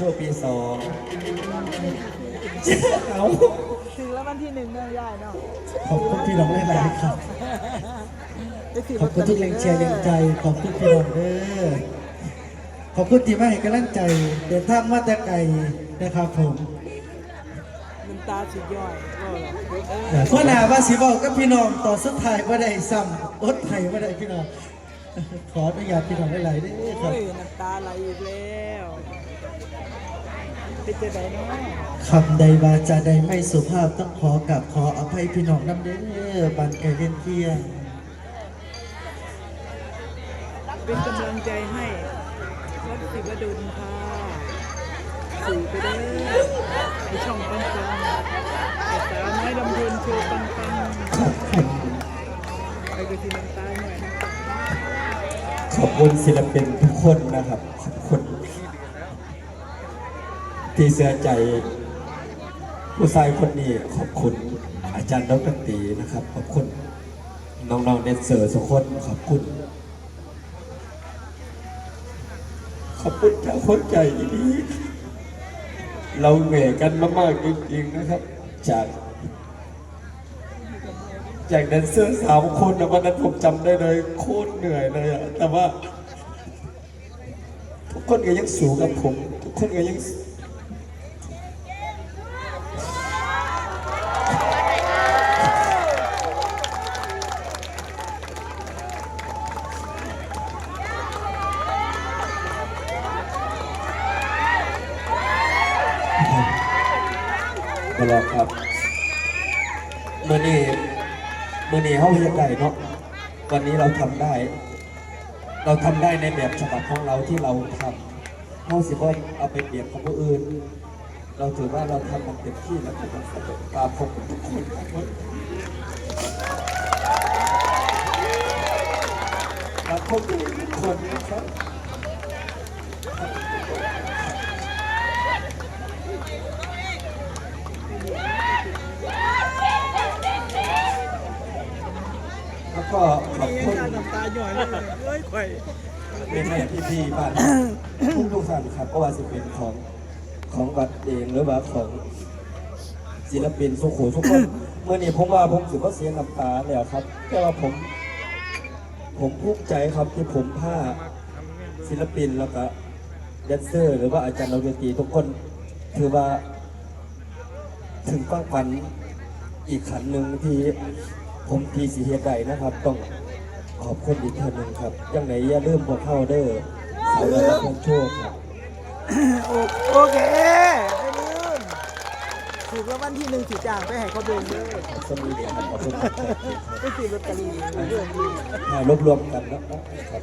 โชว์ปีสองเอาถึงแล้ววันที่หนึ่งเนาะยายเนาะขอบคุณพี่น้องหลายๆครับได้ถือขอบคุณทุกแรงเชียร์แรงใจ ขอบคุณพี่น้องเด้อขอบคุณที่มาให้กำลังใจเดินทางมาแต่ไกลนะครับผมน้ำตาสิย่อยเออเพราะหนาว่าสิบอกกับพี่น้องต่อสุดท้ายว่าได้ซ้ำอดไทยว่าได้พี่น้องขออนุญาตพี่น้องหลายๆเด้อครัโอ้บยน้ำตาไหลอีกแล้ว เป็นจะไดเนาะคำใดวาจาใดไม่สุภาพต้องขอกับขออภัยพี่น้องน้ำเด้อบันไก่เล่นเที่ยงเป็นกำลังใจให้วัดสิวดุลค่ะสื่อไปเด้อในช่องปังปังไอ้สาวน้อยลำพูนโชว์ปังปังไปกับที่น้ำตาหน่อยนะขอบคุณศิลปินทุกคนนะครับขอบคุณ ที่เสียใจผู้ชายคนนี้ขอบคุณอาจารย์ดรตีนะครับ ขอบคุณน้องๆเดนเซอร์ทุกคนขอบคุณ ขอบคุณจากคนใจดีเราเหนื่อยกันมากๆจริงๆนะครับ จากจากแดนเซอร์สามคนนะวันนั้นผมจำได้เลยโคตรเหนื่อยเลยอะแต่ว่า ทุกคนก็ยังสูงกับผม ทุกคนก็ยัง ตลอดครับเมื่อนี้เมื่อนี้เขาเรียกไก่เนาะวันนี้เราทำได้ เราทำได้ในแบบฉบับของเราที่เราทำเขาสิว่เอาไปเปรียบกับผู้อื่น เราถือว่าเราทำมันเต็มที่แล้วก็มันสำเร็จตามผมทุกคนครับรักพวกทุกคนนะครับ แล้วก็ขอบคุณน้ำตาหน่อยเลยเฮ้ยไข่เป็นแม่พี่พี่ๆบ้านทุกทุกท่านครับก็ว่าจะเป็นของของวัดเองหรือว่าของศิลปินสุขุทุกคนเมื่อนี้ผมว่าผมถือว่าเสียน้ำตาแล้วครับ แต่ว่าผม ผมภูมิใจครับที่ผมพาศิลปินแล้วก็แดนเซอร์ หรือว่าอาจารย์ดนตรีทุกคน ถือว่า ถึงฟังฝันอีกขันหนึ่งที่ผมทีสีเฮียไก่นะครับ ต้องขอบคุณอีกท่านหนึ่งครับยังไหนอย่าลืมพวกเข้าเด้อสาวและพงโชคครับโอโอเคไม่ลืมถูกแล้ววันที่หนึ่งสีจางไปให้เขาเดินเลยสมีเดียครับขอบคุณครับไปซื้อลอตเตอรี่เรื่องดีมารวบรวมกันนะครับ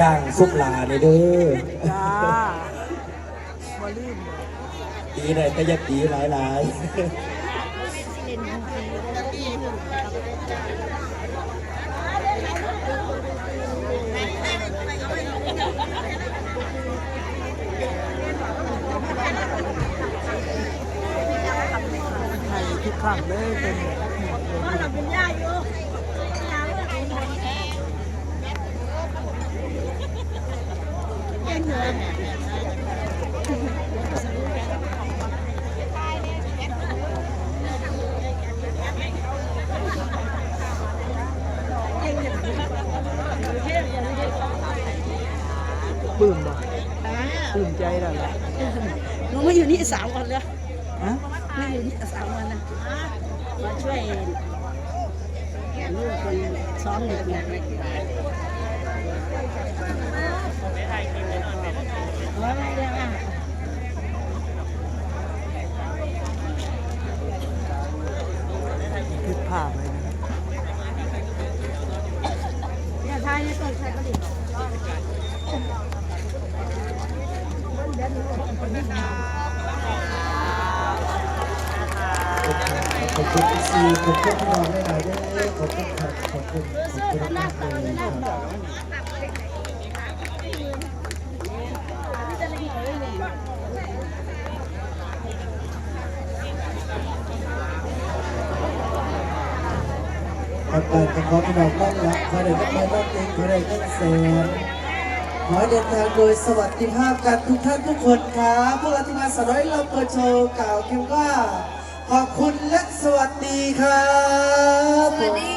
จ้างซุปลาเนี่ยเด้อจ้ามาลืมตีไหนแต่อยักตีหลายหลายๆ ไทยทุกครั้งเลยเป็น ปลื้มบ่ปลื้มใจแล้วล่ะหนูมาอยู่นี่สามวันแล้วฮะมาอยู่นี่สามวันนะมาช่วยลูกคนซ้อมเด็กเนี่ยโอ้ยไม่ได้ว่า ผมก็พี่น้องได้หลยได้ขอบคุณครับขอบคุณขอบคุณมากเลยครับขอบคุณขอพี่น้องบ้านละขอเด็กบ้านบ้นเองขอเด็กบ้นเสนขอเดินทางโดยสวัสดิภาพกันทุกท่านทุกคนครับพวกเราที่มาสร้อยเราเปิดโชว์กล่าวคิมว่า ขอบคุณและสวัสดีครับ สวัสดี